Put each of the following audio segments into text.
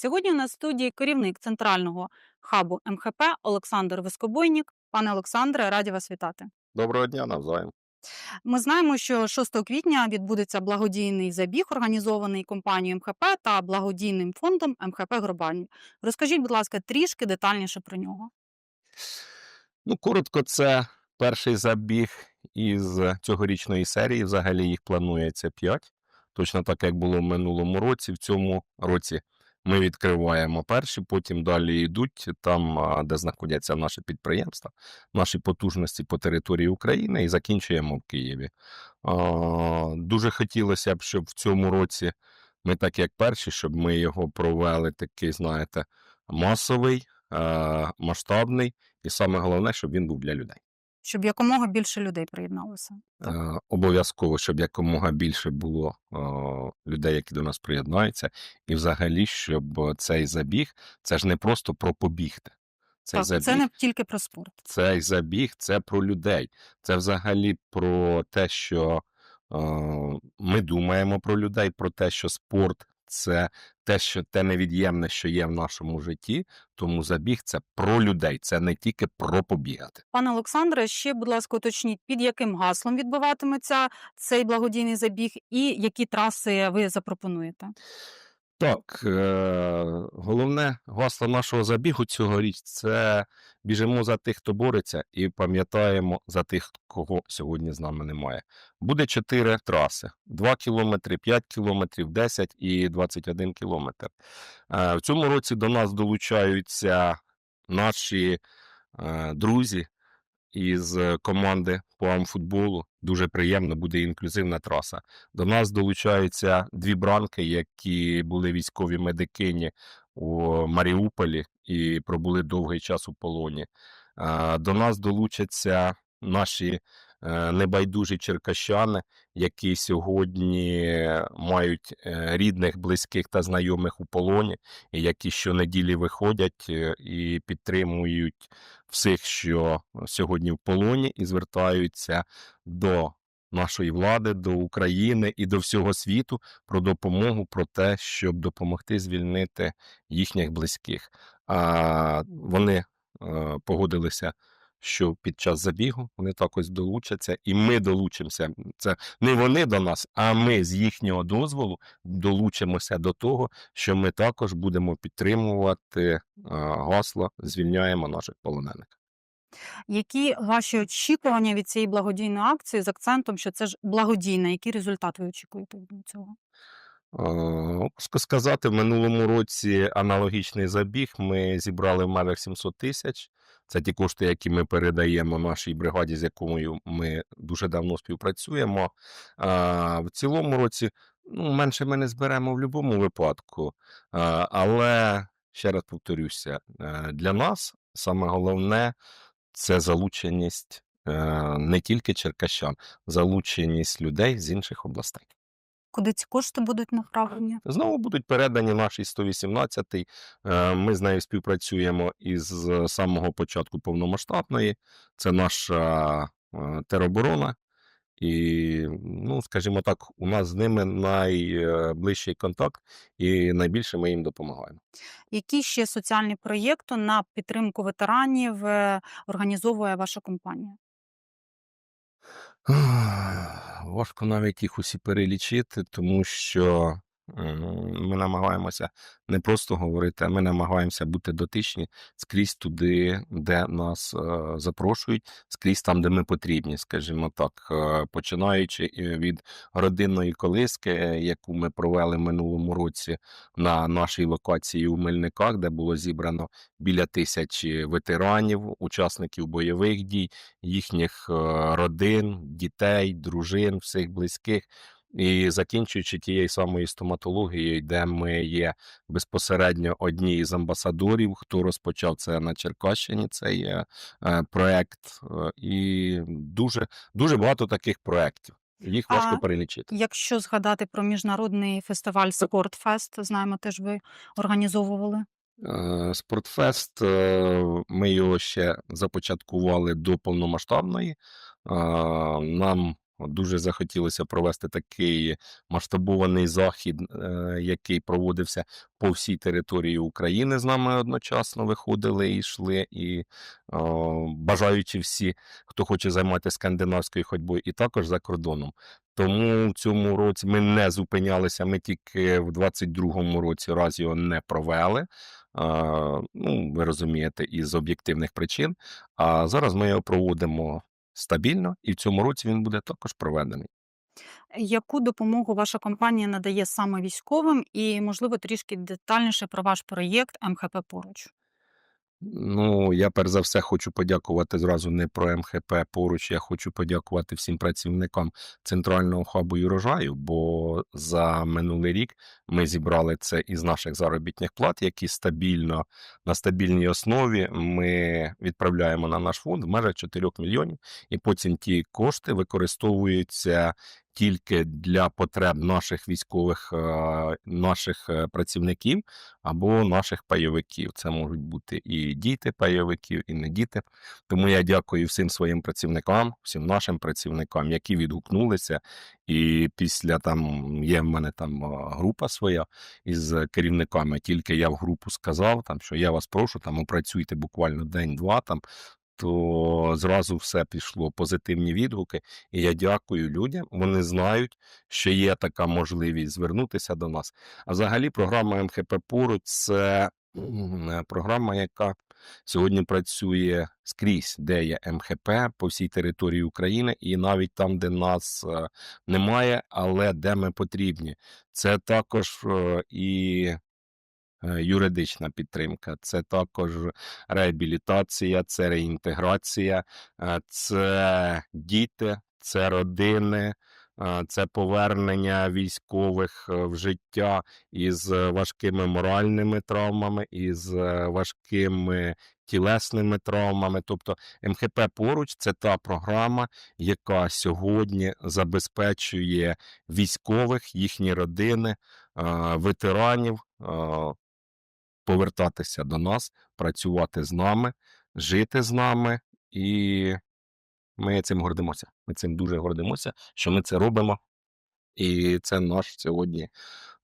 Сьогодні у нас в студії керівник центрального хабу МХП Олександр Вискобойнік. Пане Олександре, раді вас вітати. Доброго дня навзаєм. Ми знаємо, що 6 квітня відбудеться благодійний забіг, організований компанією МХП та благодійним фондом МХП Глобальні. Розкажіть, будь ласка, трішки детальніше про нього. Ну, коротко, це перший забіг із цьогорічної серії. Взагалі їх планується 5. Точно так, як було в минулому році. В цьому році ми відкриваємо перші, потім далі йдуть там, де знаходяться наші підприємства, наші потужності по території України і закінчуємо в Києві. Дуже хотілося б, щоб в цьому році ми, так як перші, щоб ми його провели такий, знаєте, масовий, е, масштабний, і саме головне, щоб він був для людей. Щоб якомога більше людей приєдналося. Е, Обов'язково, щоб якомога більше було е, людей, які до нас приєднаються, і взагалі, щоб цей забіг це ж не просто про побігти. Цей Так, забіг, це не тільки про спорт. цей забіг це про людей. Це взагалі про те, що е, ми думаємо про людей, про те, що спорт це те, що те невід'ємне, що є в нашому житті. Тому забіг це про людей, це не тільки про побігати. Пане Олександре, ще, будь ласка, уточніть, під яким гаслом відбуватиметься цей благодійний забіг і які траси ви запропонуєте? Так, е, головне гасло нашого забігу цьогоріч це біжимо за тих, хто бореться, і пам'ятаємо за тих, кого сьогодні з нами немає. Буде чотири траси: 2 кілометри, 5 кілометрів, 10 і 21 кілометр. Е, в цьому році до нас долучаються наші е, друзі із команди по амфутболу. Дуже приємно, буде інклюзивна траса. До нас долучаються дві бранки, які були військові медикині у Маріуполі і пробули довгий час у полоні. До нас долучаться наші е, небайдужі черкащани, які сьогодні мають е, рідних, близьких та знайомих у полоні, і які щонеділі виходять е, і підтримують всіх, що сьогодні в полоні, і звертаються до нашої влади, до України і до всього світу про допомогу, про те, щоб допомогти звільнити їхніх близьких. А вони е, погодилися. Що під час забігу вони також долучаться, і ми долучимося. Це не вони до нас, а ми з їхнього дозволу долучимося до того, що ми також будемо підтримувати е, гасло Звільняємо наших полонених. Які ваші очікування від цієї благодійної акції з акцентом, що це ж благодійна? Які результати ви очікуєте від цього? Е, Важко сказати, в минулому році аналогічний забіг ми зібрали в межах 700 тисяч. Це ті кошти, які ми передаємо нашій бригаді, з якою ми дуже давно співпрацюємо. А в цілому році ну, менше ми не зберемо в будь-якому випадку. А, Але ще раз повторюся: е, для нас саме головне це залученість е, не тільки черкащан, залученість людей з інших областей. Куди ці кошти будуть направлені? Знову будуть передані нашій 118-й. Е, Ми з нею співпрацюємо із самого початку повномасштабної. Це наша е, тероборона. І, ну, скажімо так, у нас з ними найближчий контакт, і найбільше ми їм допомагаємо. Які ще соціальні проєкти на підтримку ветеранів е, організовує ваша компанія? Важко навіть їх усі перелічити, тому що ми намагаємося не просто говорити, а ми намагаємося бути дотичні скрізь туди, де нас е, запрошують, скрізь там, де ми потрібні, скажімо так, Е, починаючи від родинної колиски, е, яку ми провели в минулому році на нашій локації у Мельниках, де було зібрано біля тисячі ветеранів, учасників бойових дій, їхніх е, родин, дітей, дружин, всіх близьких. І закінчуючи тією самою стоматологією, де ми є безпосередньо одні із амбасадорів, хто розпочав це на Черкащині, цей е, е, проект, Е, і дуже, дуже багато таких проєктів. Їх важко А перелічити. Якщо згадати про міжнародний фестиваль Спортфест, знаємо, теж ви організовували. Е, Спортфест, е, ми його ще започаткували до повномасштабної. Е, Нам От Дуже захотілося провести такий масштабований захід, е, який проводився по всій території України. З нами одночасно виходили і йшли, і бажаючи всі, хто хоче займатися скандинавською ходьбою, і також за кордоном. Тому в цьому році ми не зупинялися. Ми тільки в 22-му році раз його не провели. А, ну, ви розумієте, із об'єктивних причин. А зараз ми його проводимо стабільно, і в цьому році він буде також проведений. Яку допомогу ваша компанія надає саме військовим, і, можливо, трішки детальніше про ваш проєкт МХП поруч? Ну, я перш за все хочу подякувати зразу не про МХП поруч. Я хочу подякувати всім працівникам центрального хабу і урожаю, бо за минулий рік ми зібрали це із наших заробітних плат, які стабільно на стабільній основі ми відправляємо на наш фонд в межах 4 мільйонів, і потім ті кошти використовуються тільки для потреб наших військових, е, наших е, працівників або наших пайовиків. Це можуть бути і діти пайовиків, і не діти. Тому я дякую всім своїм працівникам, всім нашим працівникам, які відгукнулися. І після там є в мене там е, група своя із керівниками. Тільки я в групу сказав, там що я вас прошу, там опрацюйте буквально день-два там. То зразу все пішло позитивні відгуки, і я дякую людям. Вони знають, що є така можливість звернутися до нас. А взагалі, програма МХП поруч це е, програма, яка сьогодні працює скрізь, де є МХП по всій території України, і навіть там, де нас е, немає, але де ми потрібні. Це також е, і юридична підтримка, це також реабілітація, це реінтеграція, е, це діти, це родини. е, Це повернення військових е, в життя із е, важкими моральними травмами, із е, важкими тілесними травмами. Тобто МХП поруч це та програма, яка сьогодні забезпечує військових, їхні родини, е, ветеранів е, повертатися до нас, працювати з нами, жити з нами, і ми цим гордимося. Ми цим дуже гордимося, що ми це робимо, і це наш сьогодні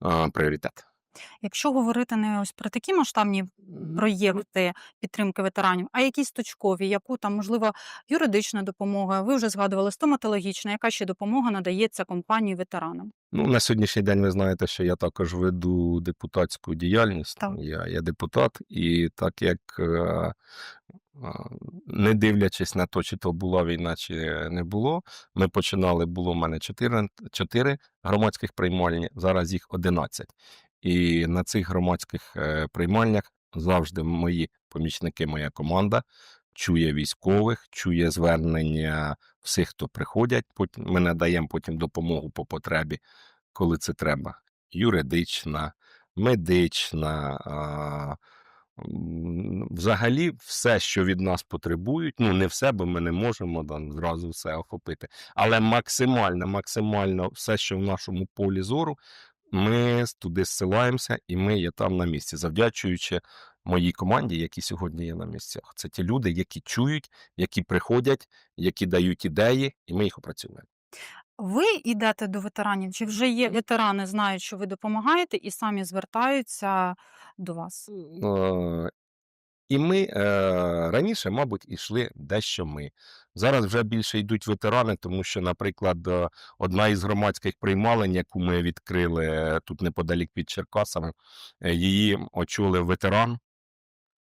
а, пріоритет. Якщо говорити не ось про такі масштабні проєкти підтримки ветеранів, а якісь точкові, яку там, можливо, юридична допомога, ви вже згадували стоматологічна, яка ще допомога надається компанії ветеранам? Ну, на сьогоднішній день ви знаєте, що я також веду депутатську діяльність. Так. Я, я депутат, і так як е, не дивлячись на те, чи то була війна, чи не було, ми починали, було в мене 4, 4 громадських приймальні, зараз їх 11. І на цих громадських е, приймальнях завжди мої помічники, моя команда чує військових, чує звернення всіх, хто приходять. Ми надаємо потім допомогу по потребі, коли це треба. Юридична, медична. Взагалі, все, що від нас потребують, ну не все, бо ми не можемо там зразу все охопити. Але максимально, максимально все, що в нашому полі зору, ми туди зсилаємося, і ми є там на місці, завдячуючи моїй команді, які сьогодні є на місцях. Це ті люди, які чують, які приходять, які дають ідеї, і ми їх опрацюємо. Ви йдете до ветеранів, чи вже є ветерани, знають, що ви допомагаєте, і самі звертаються до вас? І ми е, раніше, мабуть, йшли дещо ми. Зараз вже більше йдуть ветерани, тому що, наприклад, е, одна із громадських приймалень, яку ми відкрили тут неподалік від Черкасами, е, її очолив ветеран.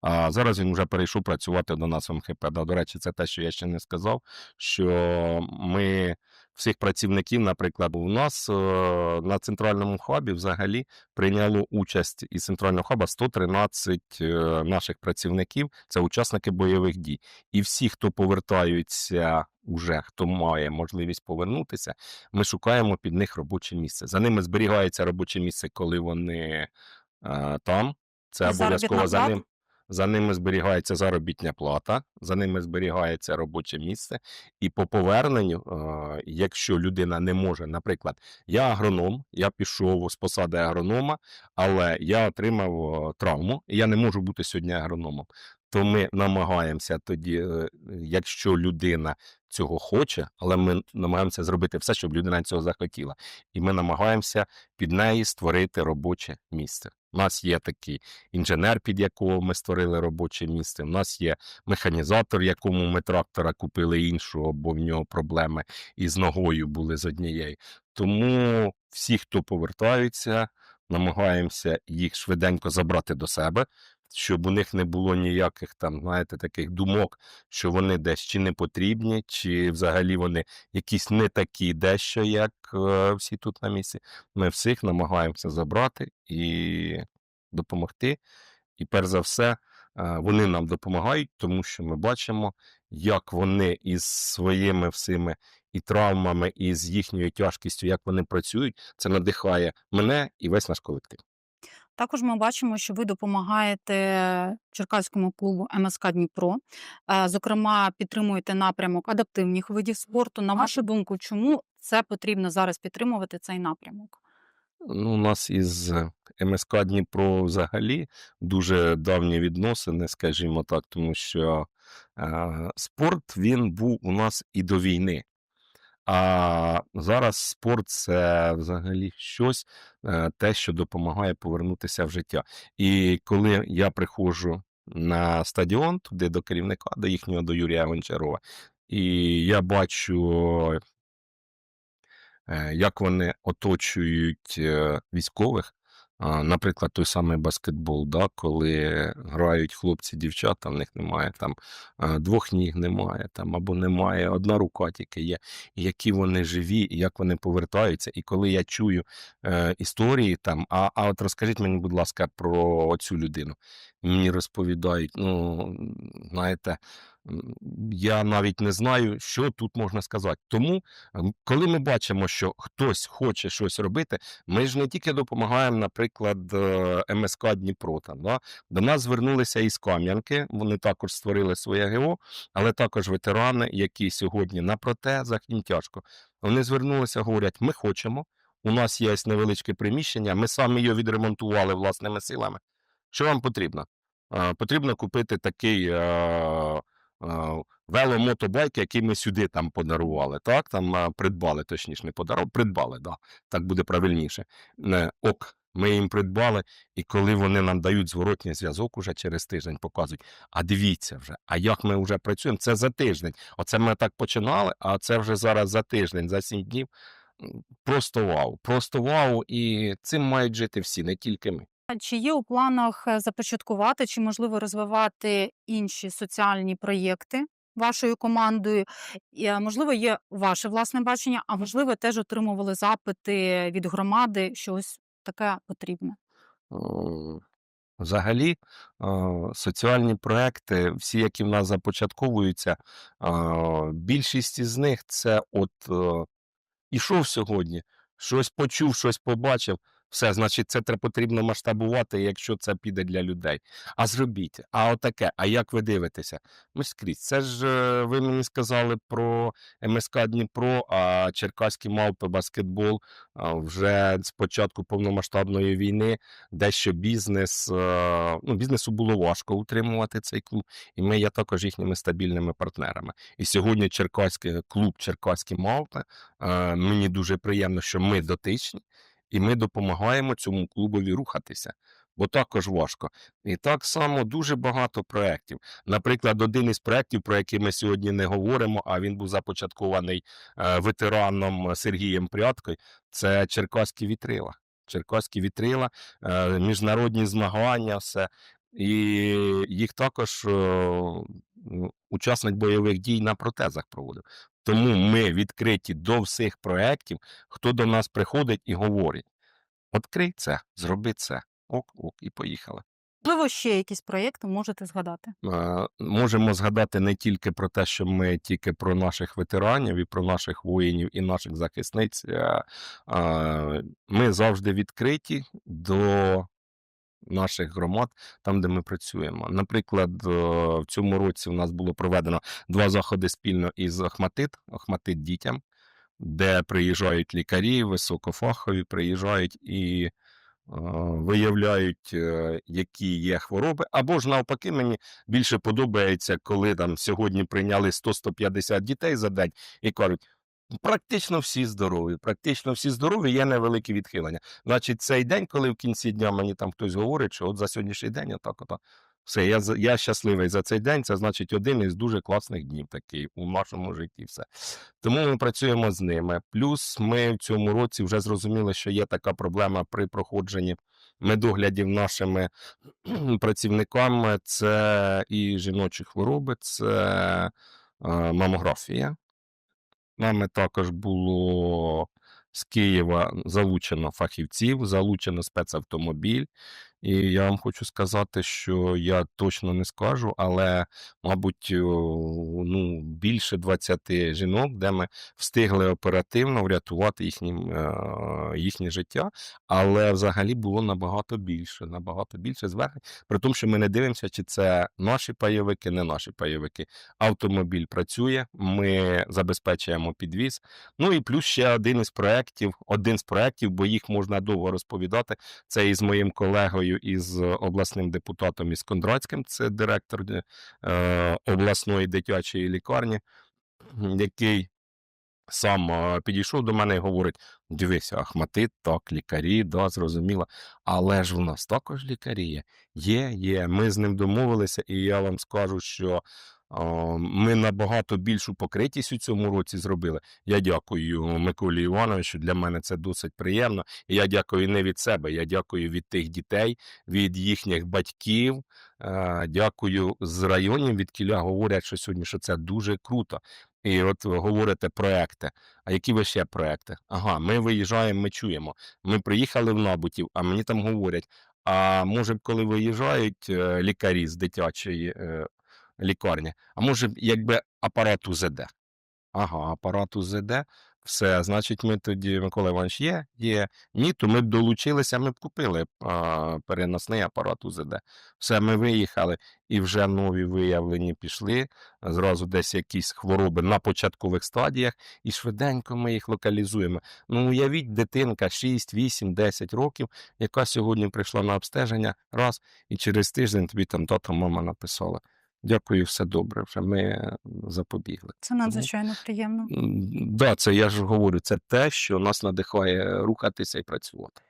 А зараз він вже перейшов працювати до нас в МХП. До речі, це те, що я ще не сказав. Що ми всіх працівників, наприклад, у нас е, на центральному хабі взагалі прийняло участь із центрального хаба 113 е, наших працівників. Це учасники бойових дій. І всі, хто повертаються уже, хто має можливість повернутися, ми шукаємо під них робоче місце. За ними зберігається робоче місце, коли вони е, там. Це обов'язково за ним. За ними зберігається заробітня плата, за ними зберігається робоче місце. І по поверненню, е, якщо людина не може, наприклад, я агроном, я пішов з посади агронома, але я отримав е, травму, і я не можу бути сьогодні агрономом. То ми намагаємося тоді, е, якщо людина цього хоче, але ми намагаємося зробити все, щоб людина цього захотіла. І ми намагаємося під неї створити робоче місце. У нас є такий інженер, під якого ми створили робоче місце. У нас є механізатор, якому ми трактора купили іншого, бо в нього проблеми із ногою були з однією. Тому всі, хто повертаються, намагаємося їх швиденько забрати до себе, щоб у них не було ніяких там, знаєте, таких думок, що вони десь чи не потрібні, чи взагалі вони якісь не такі дещо, як е, всі тут на місці. Ми всіх намагаємося забрати і допомогти. І перш за все, е, вони нам допомагають, тому що ми бачимо, як вони із своїми всіми і травмами, і з їхньою тяжкістю, як вони працюють, це надихає мене і весь наш колектив. Також ми бачимо, що ви допомагаєте Черкаському клубу МСК Дніпро. Е, Зокрема, підтримуєте напрямок адаптивних видів спорту. На вашу думку, чому це потрібно зараз підтримувати цей напрямок? Ну, у нас із МСК Дніпро взагалі дуже давні відносини, скажімо так, тому що е, спорт він був у нас і до війни. А зараз спорт це взагалі щось, е, те, що допомагає повернутися в життя. І коли я приходжу на стадіон, туди до керівника, до їхнього, до Юрія Гончарова, і я бачу, е, як вони оточують е, військових. Наприклад, той самий баскетбол, да, коли грають хлопці, дівчата, в них немає там е, двох ніг немає, там або немає, одна рука тільки є. Які вони живі, як вони повертаються. І коли я чую е, історії там, а, а от розкажіть мені, будь ласка, про цю людину. Мені розповідають, ну знаєте, я навіть не знаю, що тут можна сказати. Тому, коли ми бачимо, що хтось хоче щось робити, ми ж не тільки допомагаємо, наприклад, е, МСК Дніпро. Там, да? До нас звернулися із Кам'янки, вони також створили своє ГО, але також ветерани, які сьогодні на протезах, їм тяжко. Вони звернулися, говорять: ми хочемо. У нас є невеличке приміщення, ми самі його відремонтували власними силами. Що вам потрібно? Е, Потрібно купити такий е, веломотобайк, який ми сюди там подарували. Так, там придбали, точніше, не подарували, придбали, да, так буде правильніше. Е, Ок, ми їм придбали, і коли вони нам дають зворотній зв'язок уже через тиждень, показують, а дивіться вже, а як ми вже працюємо, це за тиждень. Оце ми так починали, а це вже зараз за тиждень, за сім днів. Просто вау, просто вау, і цим мають жити всі, не тільки ми. Чи є у планах е, започаткувати чи можливо розвивати інші соціальні проєкти вашою командою? І, е, можливо, є ваше власне бачення, а можливо, теж отримували запити від громади, що ось таке потрібне. Е, Взагалі, соціальні проекти, всі, які в нас започатковуються, більшість із них це от ішов сьогодні, щось почув, щось побачив. Все, значить, це треба потрібно масштабувати, якщо це піде для людей. А зробіть, а отаке, а як ви дивитеся? Ми скрізь. Це ж е, ви мені сказали про МСК Дніпро, а Черкаські мавпи баскетбол вже з початку повномасштабної війни дещо бізнес. е, Ну, бізнесу було важко утримувати цей клуб, і ми є також їхніми стабільними партнерами. І сьогодні Черкаський клуб Черкаські мавпи. е, Мені дуже приємно, що ми дотичні, і ми допомагаємо цьому клубові рухатися. Бо також важко. І так само дуже багато проєктів. Наприклад, один із проєктів, про який ми сьогодні не говоримо, а він був започаткований е, ветераном Сергієм Прядкою, це Черкаські вітрила. Черкаські вітрила, е, міжнародні змагання, все. І їх також е, ну, учасник бойових дій на протезах проводив. Тому ми відкриті до всіх проєктів, хто до нас приходить і говорить: відкрий це, зроби це, ок, ок, і поїхали. Можливо, ще якісь проєкти можете згадати. Е, Можемо згадати не тільки про те, що ми тільки про наших ветеранів і про наших воїнів і наших захисниць. е, е, Ми завжди відкриті до наших громад, там, де ми працюємо. Наприклад, е, в цьому році у нас було проведено два заходи спільно із Ахматит, Ахматит дітям, де приїжджають лікарі, високофахові, приїжджають і виявляють, е, які є хвороби, або ж навпаки, мені більше подобається, коли там сьогодні прийняли 100-150 дітей за день і кажуть. Практично всі здорові, практично всі здорові, є невеликі відхилення. Значить, цей день, коли в кінці дня мені там хтось говорить, що от за сьогоднішній день отак, отак. Все, я, я щасливий за цей день. Це значить один із дуже класних днів такий у нашому житті. Все. Тому ми працюємо з ними. Плюс ми в цьому році вже зрозуміли, що є така проблема при проходженні медоглядів нашими працівниками. Це і жіночі хвороби, це е, мамографія. Нами також було з Києва залучено фахівців, залучено спецавтомобіль. І я вам хочу сказати, що я точно не скажу, але, мабуть, ну, більше 20 жінок, де ми встигли оперативно врятувати їхні, е, їхнє життя, але взагалі було набагато більше, набагато більше звернень. При тому, що ми не дивимося, чи це наші пайовики, не наші пайовики. Автомобіль працює, ми забезпечуємо підвіз. Ну і плюс ще один із проєктів, один з проєктів, бо їх можна довго розповідати. Це із моїм колегою, із обласним депутатом із Кондратським, це директор е, обласної дитячої лікарні, який сам е, підійшов до мене і говорить: дивися, Ахматит, так, лікарі, да, зрозуміло. Але ж в нас також лікарі є. Є, є. Ми з ним домовилися, і я вам скажу, що ми набагато більшу покритість у цьому році зробили. Я дякую Миколі Івановичу. Для мене це досить приємно. І я дякую не від себе, я дякую від тих дітей, від їхніх батьків. Е, Дякую з районів, від кіля говорять, що сьогодні що це дуже круто. І от ви говорите проекти. А які ви ще проекти? Ага, ми виїжджаємо, ми чуємо. Ми приїхали в Набутів, а мені там говорять: а може, коли виїжджають е, лікарі з дитячої лікарні, а може, якби апарат УЗД? Ага, апарат УЗД. Все, значить, ми тоді, Микола Іванович, є, є. Ні, то ми б долучилися, ми б купили а, переносний апарат УЗД. Все, ми виїхали, і вже нові виявлені пішли. Зразу десь якісь хвороби на початкових стадіях, і швиденько ми їх локалізуємо. Ну, уявіть, дитинка 6, 8, 10 років, яка сьогодні прийшла на обстеження, раз, і через тиждень тобі там тато, мама написала. Дякую, все добре. Вже ми е, запобігли. Це надзвичайно приємно. Да, це я ж говорю, це те, що нас надихає рухатися і працювати.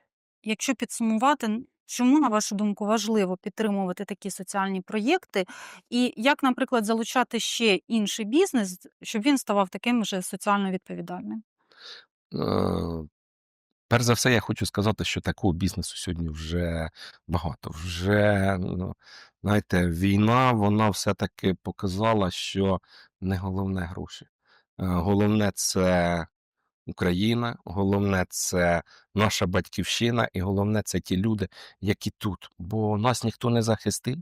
Якщо підсумувати, чому, на вашу думку, важливо підтримувати такі соціальні проєкти, і як, наприклад, залучати ще інший бізнес, щоб він ставав таким же соціально відповідальним? Перш за все, я хочу сказати, що такого бізнесу сьогодні вже багато. Вже, ну, знаєте, війна, вона все-таки показала, що не головне гроші. Е, Головне це Україна, головне це наша батьківщина, і головне це ті люди, які тут. Бо нас ніхто не захистить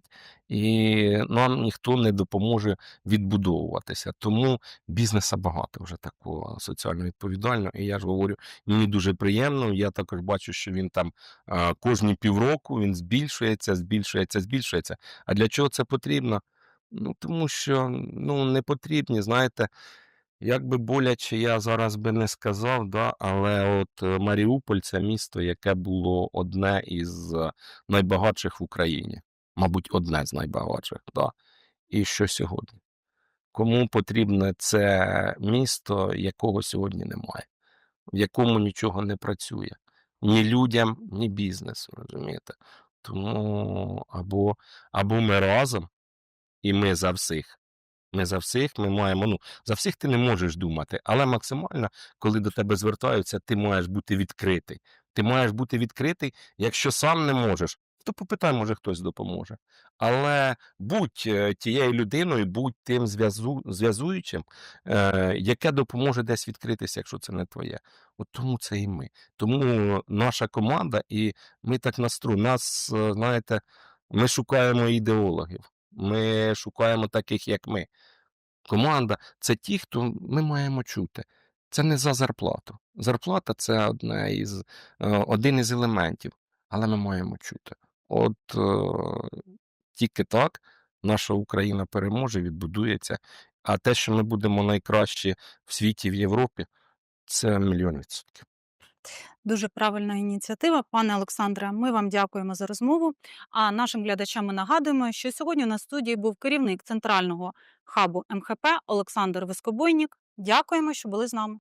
і нам ніхто не допоможе відбудовуватися. Тому бізнеса багато вже такого соціально відповідального. І я ж говорю, мені дуже приємно. Я також бачу, що він там кожні півроку він збільшується, збільшується, збільшується. А для чого це потрібно? Ну тому що ну не потрібні, знаєте. Як би боляче я зараз би не сказав, да, але от е, Маріуполь це місто, яке було одне із е, найбагатших в Україні. Мабуть, одне з найбагатших. Да. І що сьогодні? Кому потрібне це місто, якого сьогодні немає, в якому нічого не працює? Ні людям, ні бізнесу, розумієте? Тому або, або ми разом, і ми за всіх. Ми за всіх, ми маємо, ну, за всіх ти не можеш думати, але максимально, коли до тебе звертаються, ти маєш бути відкритий. Ти маєш бути відкритий, якщо сам не можеш, то попитай, може хтось допоможе. Але будь е, тією людиною, будь тим зв'язу, зв'язуючим, е, яке допоможе десь відкритися, якщо це не твоє. От тому це і ми. Тому наша команда, і ми так настру. Нас, е, знаєте, ми шукаємо ідеологів. Ми шукаємо таких, як ми. Команда це ті, хто ми маємо чути. Це не за зарплату. Зарплата це одне із, е, один із елементів, але ми маємо чути. От е, тільки так наша Україна переможе, відбудується. А те, що ми будемо найкращі в світі в Європі, це мільйон відсотків. Дуже правильна ініціатива. Пане Олександре, ми вам дякуємо за розмову. А нашим глядачам ми нагадуємо, що сьогодні на студії був керівник центрального хабу МХП Олександр Вискобойнік. Дякуємо, що були з нами.